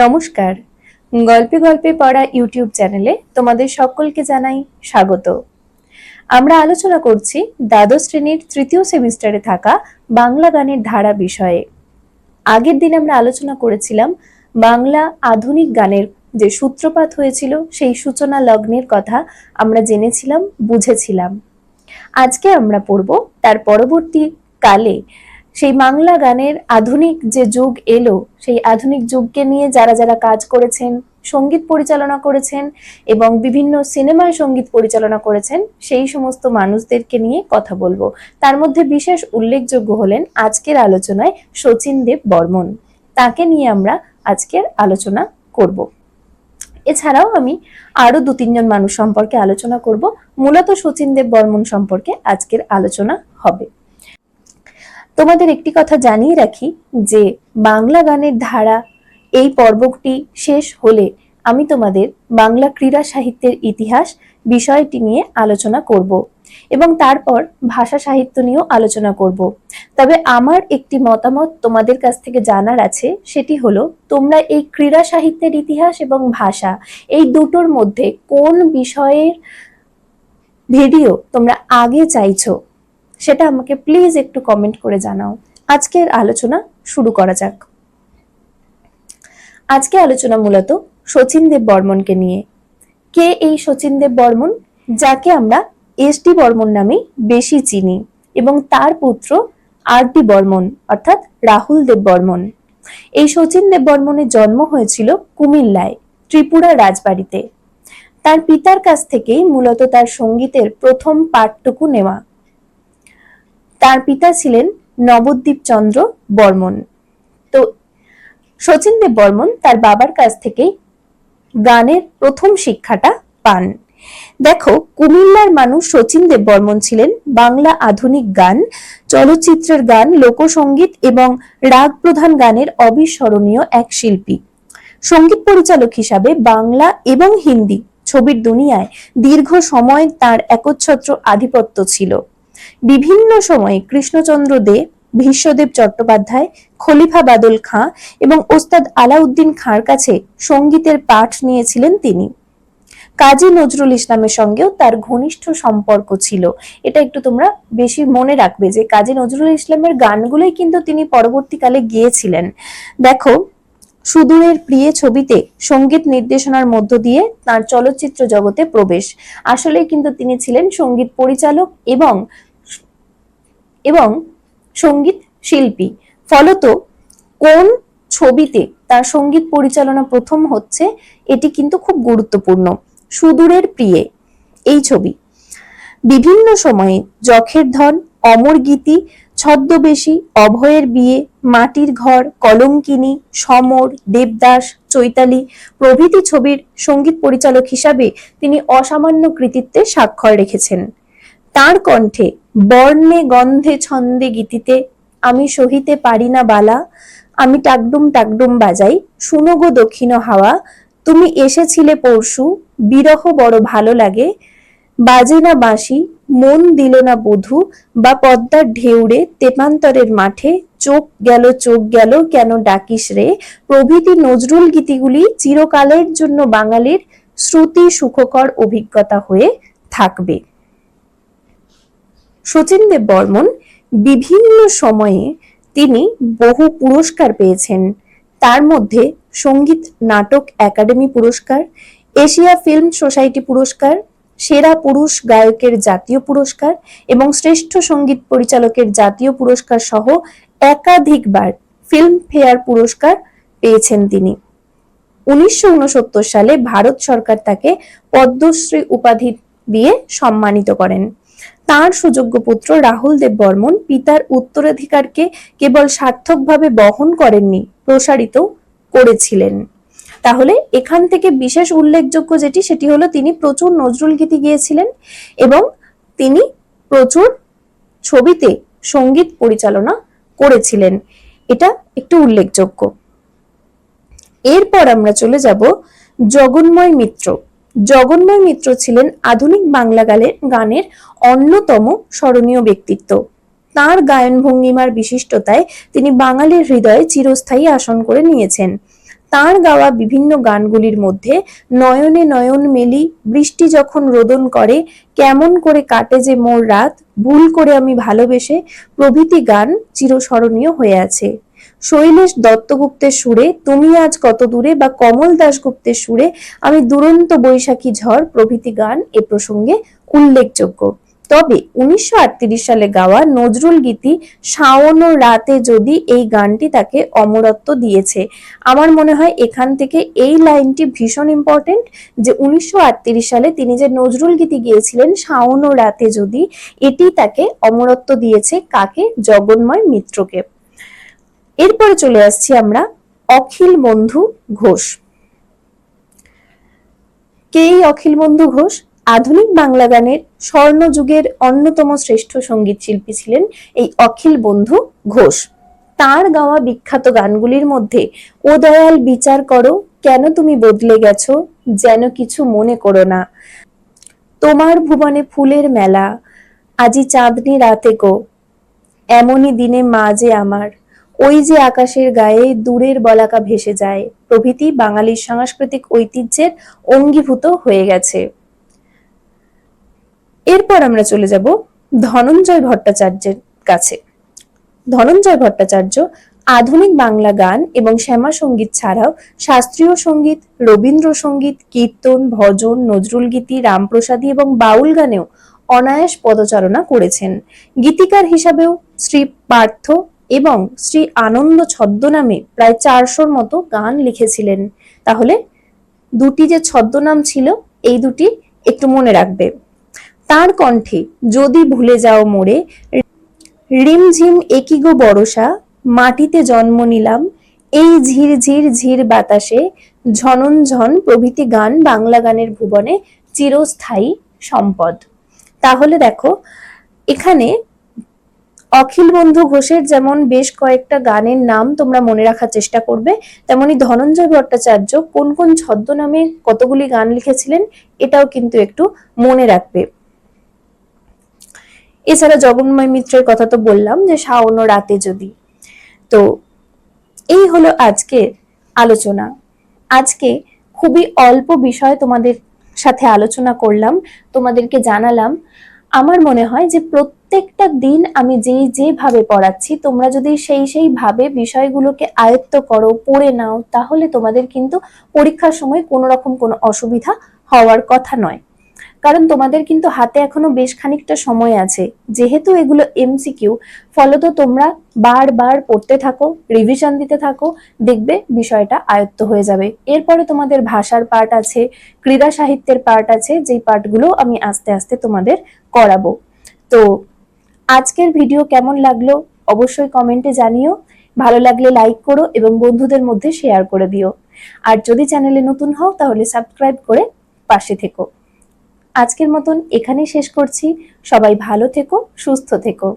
নমস্কার। গল্পে গল্পে পড়া ইউটিউব চ্যানেলে তোমাদের সকলকে জানাই স্বাগত। আমরা আলোচনা করছি দ্বাদশ শ্রেণির তৃতীয় সেমিস্টারে থাকা বাংলা গানের ধারা বিষয়ে। আগের দিন আমরা আলোচনা করেছিলাম বাংলা আধুনিক গানের যে সূত্রপাত হয়েছিল, সেই সূচনা লগ্নের কথা আমরা জেনেছিলাম, বুঝেছিলাম। আজকে আমরা পড়ব তার পরবর্তী কালে সেই বাংলা গানের আধুনিক যে যুগ এলো, সেই আধুনিক যুগকে নিয়ে যারা যারা কাজ করেছেন, সংগীত পরিচালনা করেছেন এবং বিভিন্ন সিনেমায় সংগীত পরিচালনা করেছেন, সেই সমস্ত মানুষদেরকে নিয়ে কথা বলব। তার মধ্যে বিশেষ উল্লেখযোগ্য হলেন আজকের আলোচনায় শচীন দেব বর্মন। তাকে নিয়ে আমরা আজকের আলোচনা করব। এছাড়াও আমি আরও দু তিনজন মানুষ সম্পর্কে আলোচনা করব। মূলত শচীন দেব বর্মন সম্পর্কে আজকের আলোচনা হবে। তোমাদের একটি কথা জানিয়ে রাখি যে বাংলা গানের ধারা এই পর্বটি শেষ হলে আমি তোমাদের বাংলা ক্রীড়া সাহিত্যের ইতিহাস বিষয়টি নিয়ে আলোচনা করব এবং তারপর ভাষা সাহিত্য নিয়েও আলোচনা করব। তবে আমার একটি মতামত তোমাদের কাছ থেকে জানার আছে, সেটি হলো তোমরা এই ক্রীড়া সাহিত্যের ইতিহাস এবং ভাষা এই দুটোর মধ্যে কোন বিষয়ের ভিডিও তোমরা আগে চাইছো সেটা আমাকে প্লিজ একটু কমেন্ট করে জানাও। আজকের আলোচনা শুরু করা যাক। আজকে আলোচনা মূলত শচীন দেব বর্মনকে নিয়ে। কে এই শচীন দেব বর্মন? যাকে আমরা এস ডি বর্মন নামে বেশি চিনি এবং তার পুত্র আর ডি বর্মন, অর্থাৎ রাহুল দেব বর্মন। এই শচীন দেব বর্মনের জন্ম হয়েছিল কুমিল্লায়, ত্রিপুরা রাজবাড়িতে। তার পিতার কাছ থেকেই মূলত তার সঙ্গীতের প্রথম পাঠটুকু নেওয়া পিতা ছিলেন নবদ্বীপ চন্দ্র বর্মন। তো শচীন দেব বর্মন তার বাবার কাছ থেকেই গানের প্রথম শিক্ষাটা পান। দেখো, কুমিল্লার মানুষ শচীন দেব বর্মন ছিলেন। বাংলা আধুনিক গান, চলচ্চিত্রের গান লোকসঙ্গীত এবং রাগ প্রধান গানের অবিস্মরণীয় এক শিল্পী। সংগীত পরিচালক হিসাবে বাংলা এবং হিন্দি ছবির দুনিয়ায় দীর্ঘ সময় তার একচ্ছত্র আধিপত্য ছিল। বিভিন্ন সময়ে কৃষ্ণচন্দ্র দে, ভীষ্মদেব চট্টোপাধ্যায়, খলিফা বাদল খাঁ এবং ওস্তাদ আলাউদ্দিন খাঁর কাছে সঙ্গীতের পাঠ নিয়েছিলেন তিনি। কাজী নজরুল ইসলামের সঙ্গেও তার ঘনিষ্ঠ সম্পর্ক ছিল। এটা একটু তোমরা বেশি মনে রাখবে যে কাজী নজরুল ইসলামের গানগুলোই কিন্তু তিনি পরবর্তীকালে গিয়েছিলেন। দেখো, সুদূরের প্রিয় ছবিতে সংগীত নির্দেশনার মধ্য দিয়ে তার চলচ্চিত্র জগতে প্রবেশ। আসলে কিন্তু তিনি ছিলেন সংগীত পরিচালক এবং এবং সংগীত শিল্পী। ফলত কোন ছবিতে তার সংগীত পরিচালনা প্রথম হচ্ছে এটি কিন্তু খুব গুরুত্বপূর্ণ। সুদূরের প্রিয়ে এই ছবি। বিভিন্ন সময়ে যখের ধন, অমর গীতি, ছদ্মবেশী, অভয়ের বিয়ে, মাটির ঘর, কলঙ্কিনী, সমর, দেবদাস, চৈতালি প্রভৃতি ছবির সংগীত পরিচালক হিসাবে তিনি অসামান্য কৃতিত্বে স্বাক্ষর রেখেছেন। তার কণ্ঠে বর্ণে গন্ধে ছন্দে গীতিতে, আমি সহিতে পারি না বালা, আমি টাকডুম টাকডুম বাজাই, শুনো গো দক্ষিণ হাওয়া, তুমি এসেছিলে পরশু, বিরহ বড় ভালো লাগে, বাজে না বাঁশি, মন দিল না বধু, বা পদ্মার ঢেউড়ে তেপান্তরের মাঠে, চোখ গেল চোখ গেল, কেন ডাকিস রে? প্রভৃতি নজরুল গীতিগুলি চিরকালের জন্য বাঙালির শ্রুতি সুখকর অভিজ্ঞতা হয়ে থাকবে। শচীন দেব বর্মন বিভিন্ন সময়ে তিনি বহু পুরস্কার পেয়েছেন। তার মধ্যে সংগীত নাটক একাডেমি পুরস্কার, এশিয়া ফিল্ম সোসাইটি পুরস্কার, সেরা পুরুষ গায়কের জাতীয় পুরস্কার এবং শ্রেষ্ঠ সংগীত পরিচালকের জাতীয় পুরস্কার সহ একাধিকবার ফিল্ম ফেয়ার পুরস্কার পেয়েছেন তিনি। উনিশশো উনসত্তর সালে ভারত সরকার তাকে পদ্মশ্রী উপাধি দিয়ে সম্মানিত করেন। তার সুযোগ্য পুত্র রাহুল দেব বর্মন পিতার উত্তরাধিকারকে কেবল সার্থকভাবে বহন করেননি, প্রসারিত করেছিলেন। তাহলে এখান থেকে বিশেষ উল্লেখযোগ্য যেটি, সেটি হলো তিনি প্রচুর নজরুল গীতি গিয়েছিলেন এবং তিনি প্রচুর ছবিতে সংগীত পরিচালনা করেছিলেন। এটা একটু উল্লেখযোগ্য। এরপর আমরা চলে যাব জগন্ময় মিত্র। জগন্ময় মিত্র ছিলেন আধুনিক বাংলা গালের গানের অন্যতম স্মরণীয় ব্যক্তিত্ব। তার গায়ন ভঙ্গিমার বিশিষ্টতায় তিনি বাঙালির হৃদয়ে চিরস্থায়ী আসন করে নিয়েছেন। তার গাওয়া বিভিন্ন গানগুলির মধ্যে নয়নে নয়ন মেলি, বৃষ্টি যখন রোদন করে, কেমন করে কাটে যে মোর রাত, ভুল করে আমি ভালোবেসে প্রভৃতি গান চিরস্মরণীয় হয়ে আছে। শৈলেশ দত্তগুপ্তের সুরে, তুমি আজ কত দূরে বা কমল দাশগুপ্তের সুরে, আমি দুরন্ত বৈশাখী ঝড়, প্রভৃতি গান এ প্রসঙ্গে উল্লেখযোগ্য। তবে উনিশশো আটত্রিশ সালে গাওয়া নজরুল গীতি শাওন ও রাতে যদি এই গানটি তাকে অমরত্ব দিয়েছে। আমার মনে হয় এখান থেকে এই লাইনটি ভীষণ ইম্পর্টেন্ট যে উনিশশো আটত্রিশ সালে তিনি যে নজরুল গীতি গিয়েছিলেন শাওন ও রাতে যদি এটি তাকে অমরত্ব দিয়েছে কাকে? জগন্ময় মিত্রকে। এরপরে চলে আসছি আমরা অখিল বন্ধু ঘোষ। কে অখিল বন্ধু ঘোষ? আধুনিক বাংলা গানের স্বর্ণযুগের অন্যতম শ্রেষ্ঠ সংগীত শিল্পী ছিলেন এই অখিল বন্ধু ঘোষ। তার গাওয়া বিখ্যাত গানগুলির মধ্যে, ও দয়াল, বিচার করো, কেন তুমি বদলে গেছো? যেন কিছু মনে করো না। তোমার ভুবনে ফুলের মেলা, আজি চাঁদনি রাতে গো, এমনই দিনে মা যে আমার। ওই যে আকাশের গায়ে দূরের বলাকা ভেসে যায়, প্রভৃতি বাঙালির সাংস্কৃতিক ঐতিহ্যের অঙ্গীভূত হয়ে গেছে। এরপর আমরা চলে যাব ধনঞ্জয় ভট্টাচার্যের কাছে। ধনঞ্জয় ভট্টাচার্য আধুনিক বাংলা গান এবং শ্যামা সংগীত ছাড়াও শাস্ত্রীয় সংগীত রবীন্দ্রসঙ্গীত কীর্তন, ভজন, নজরুল গীতি, রামপ্রসাদী এবং বাউল গানেও অনায়াস পদচারণা করেছেন। গীতিকার হিসাবেও শ্রী পার্থ এবং শ্রী আনন্দ ছদ্মনামে প্রায় চারশোর মতো গান লিখেছিলেন। তাহলে দুটি যে ছদ্মনাম ছিল, এই দুটি একটু মনে রাখবে। তার কণ্ঠে, যদি ভুলে যাও মোড়ে রিমঝিম একই গো বরসা মাটিতে জন্ম নিলাম, এই ঝির ঝির ঝির বাতাসে, ঝনন ঝন প্রভৃতি গান বাংলা গানের ভুবনে চিরস্থায়ী সম্পদ। তাহলে দেখো, এখানে অখিল বন্ধু ঘোষের যেমন বেশ কয়েকটা গানের নাম তোমরা মনে রাখার চেষ্টা করবে, তেমনি ধনঞ্জয় ভট্টাচার্য কোন কোন ছদ্মনামে কতগুলি গান লিখেছিলেন এটাও কিন্তু একটু মনে রাখবে। এছাড়া জগন্ময় মিত্রের কথা তো বললাম যে শাওন রাতে যদি। তো এই হলো আজকের আলোচনা। আজকে খুবই অল্প বিষয় তোমাদের সাথে আলোচনা করলাম, তোমাদেরকে জানালাম। আমার মনে হয় যে প্রত্যেকটা দিন আমি যে যেভাবে পড়াচ্ছি, তোমরা যদি সেই সেই ভাবে বিষয়গুলোকে আয়ত্ত করো, পড়ে নাও, তাহলে তোমাদের কিন্তু পরীক্ষার সময় কোনো রকম কোনো অসুবিধা হওয়ার কথা নয়। কারণ তোমাদের কিন্তু হাতে এখনও বেশ খানিকটা সময় আছে। যেহেতু এগুলো এমসিকিউ ফলত তোমরা বারবার পড়তে থাকো রিভিশন দিতে থাকো, দেখবে বিষয়টা আয়ত্ত হয়ে যাবে। এরপরে তোমাদের ভাষার পার্ট আছে, ক্রীড়া সাহিত্যের পার্ট আছে, যেই পার্টগুলো আমি আস্তে আস্তে তোমাদের করাবো। তো আজকের ভিডিও কেমন লাগল অবশ্যই কমেন্টে জানিও। ভালো লাগলে লাইক করো এবং বন্ধুদের মধ্যে শেয়ার করে দিও। আর যদি চ্যানেলে নতুন হও তাহলে সাবস্ক্রাইব করে পাশে থেকো। আজকের মতন এখানেই শেষ করছি। সবাই ভালো থেকো সুস্থ থেকো।